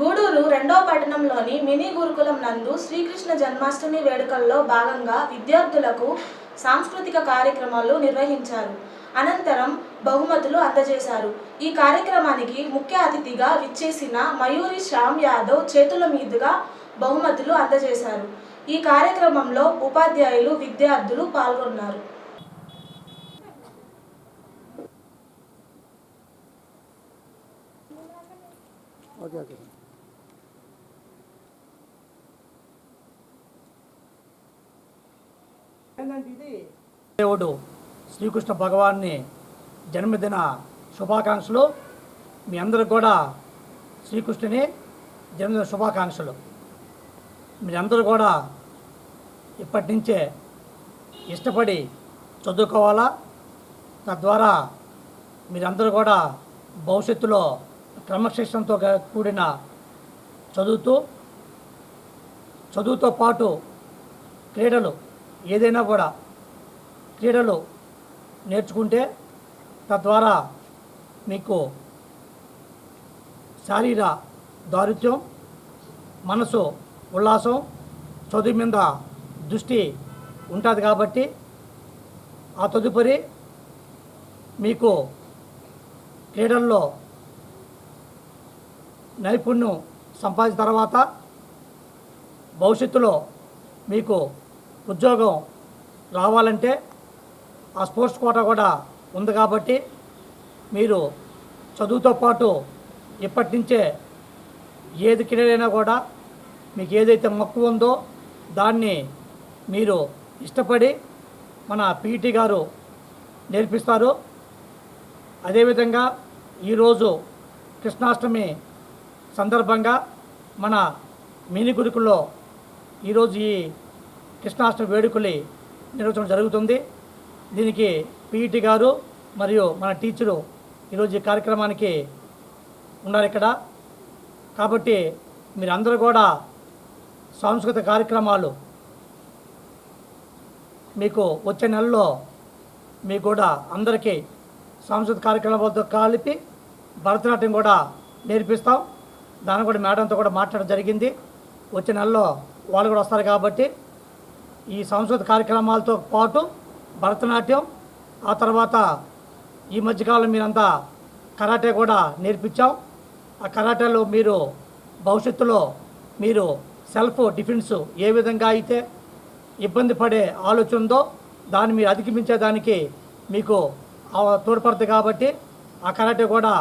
గూడూరు రెండో పట్టణంలోని మినీ గురుకులం నందు శ్రీకృష్ణ జన్మాష్టమి వేడుకల్లో భాగంగా విద్యార్థులకు సాంస్కృతిక కార్యక్రమాలు నిర్వహించారు. అనంతరం బహుమతులు అందజేశారు. ఈ కార్యక్రమానికి ముఖ్య అతిథిగా విచ్చేసిన మయూరి శ్యామ్ యాదవ్ చేతుల మీదుగా బహుమతులు అందజేశారు. ఈ కార్యక్రమంలో ఉపాధ్యాయులు విద్యార్థులు పాల్గొన్నారు. Okay okay. దేవుడు శ్రీకృష్ణ భగవాన్ని జన్మదిన శుభాకాంక్షలు. మీ అందరికి కూడా శ్రీకృష్ణుని జన్మదిన శుభాకాంక్షలు. మీరందరూ కూడా ఇప్పటి నుంచే ఇష్టపడి చదువుకోవాలా? తద్వారా మీరందరూ కూడా భవిష్యత్తులో క్రమశిక్షణతో కూడిన చదువుతూ చదువుతో పాటు క్రీడలు ఏదైనా కూడా క్రీడలు నేర్చుకుంటే తద్వారా మీకు శారీర దారుత్యం మనసు ఉల్లాసం చదువు మీద దృష్టి ఉంటుంది కాబట్టి ఆ తదుపరి మీకు క్రీడల్లో నైపుణ్యం సంపాదించిన తర్వాత భవిష్యత్తులో మీకు ఉద్యోగం రావాలంటే ఆ స్పోర్ట్స్ కోట కూడా ఉంది కాబట్టి మీరు చదువుతో పాటు ఇప్పటి నుంచే ఏది క్రీడైనా కూడా మీకు ఏదైతే మక్కువ ఉందో దాన్ని మీరు ఇష్టపడి మన పీటీ గారు నేర్పిస్తారు. అదేవిధంగా ఈరోజు కృష్ణాష్టమి సందర్భంగా మన మినీ గురుకుల్లో ఈరోజు ఈ కృష్ణాష్టమి వేడుకలు నిర్వహించడం జరుగుతుంది. దీనికి పీఈటీ గారు మరియు మన టీచరు ఈరోజు ఈ కార్యక్రమానికి ఉన్నారు ఇక్కడ. కాబట్టి మీరందరూ కూడా సాంస్కృతిక కార్యక్రమాలు మీకు వచ్చే నెలలో మీకు కూడా అందరికీ సాంస్కృతిక కార్యక్రమాలతో కలిపి భరతనాట్యం కూడా నేర్పిస్తాం. దాన్ని కూడా మేడంతో కూడా మాట్లాడడం జరిగింది. వచ్చే నెలలో వాళ్ళు కూడా వస్తారు కాబట్టి ఈ సాంస్కృతిక కార్యక్రమాలతో పాటు భరతనాట్యం ఆ తర్వాత ఈ మధ్యకాలం మీరంతా కరాటే కూడా నేర్పించాం. ఆ కరాటేలో మీరు భవిష్యత్తులో మీరు సెల్ఫ్ డిఫెన్స్ ఏ విధంగా అయితే ఇబ్బంది పడే ఆలోచన ఉందో దాన్ని మీరు అధిగమించేదానికి మీకు తోడ్పడుతుంది కాబట్టి ఆ కరాటే కూడా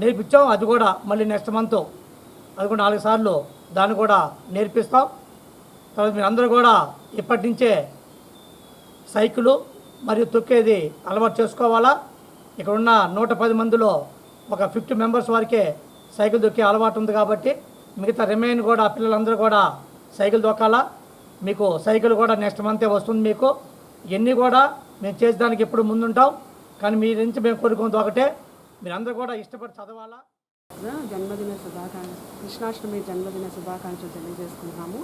నేర్పించాం. అది కూడా మళ్ళీ నెక్స్ట్ మంత్ అది కూడా నాలుగు సార్లు దాన్ని కూడా నేర్పిస్తాం. తర్వాత మీరు అందరూ కూడా ఇప్పటి నుంచే సైకిలు మరియు తొక్కేది అలవాటు చేసుకోవాలా? ఇక్కడ ఉన్న నూట పది మందిలో ఒక ఫిఫ్టీ మెంబర్స్ వరకే సైకిల్ దొక్కే అలవాటు ఉంది కాబట్టి మిగతా రిమైన్ కూడా పిల్లలందరూ కూడా సైకిల్ దొక్కాలా మీకు సైకిల్ కూడా నెక్స్ట్ మంతే వస్తుంది మీకు. ఇవన్నీ కూడా మేము చేసేదానికి ఎప్పుడు ముందుంటాం. కానీ మీ నుంచి మేము కోరుకున్నది ఒకటే. మీరందరూ కూడా ఇష్టపడి చదవాలా? జన్మదిన శుభాకాంక్ష కృష్ణాష్టమి జన్మదిన శుభాకాంక్షలు తెలియజేసుకుంటున్నాము.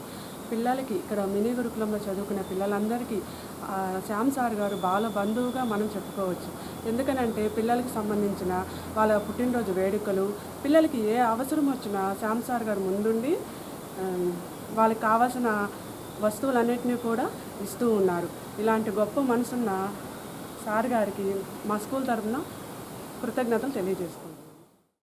పిల్లలకి ఇక్కడ మినీ గురుకులంలో చదువుకునే పిల్లలందరికీ శ్యామ్ సార్ గారు బాల బంధువుగా మనం చెప్పుకోవచ్చు. ఎందుకనంటే పిల్లలకి సంబంధించిన వాళ్ళ పుట్టినరోజు వేడుకలు పిల్లలకి ఏ అవసరం వచ్చినా శ్యామ్ సార్ గారు ముందుండి వాళ్ళకి కావాల్సిన వస్తువులన్నింటినీ కూడా ఇస్తూ ఉన్నారు. ఇలాంటి గొప్ప మనసున్న సార్ గారికి మా స్కూల్ తరఫున కృతజ్ఞతలు తెలియజేస్తున్నాం.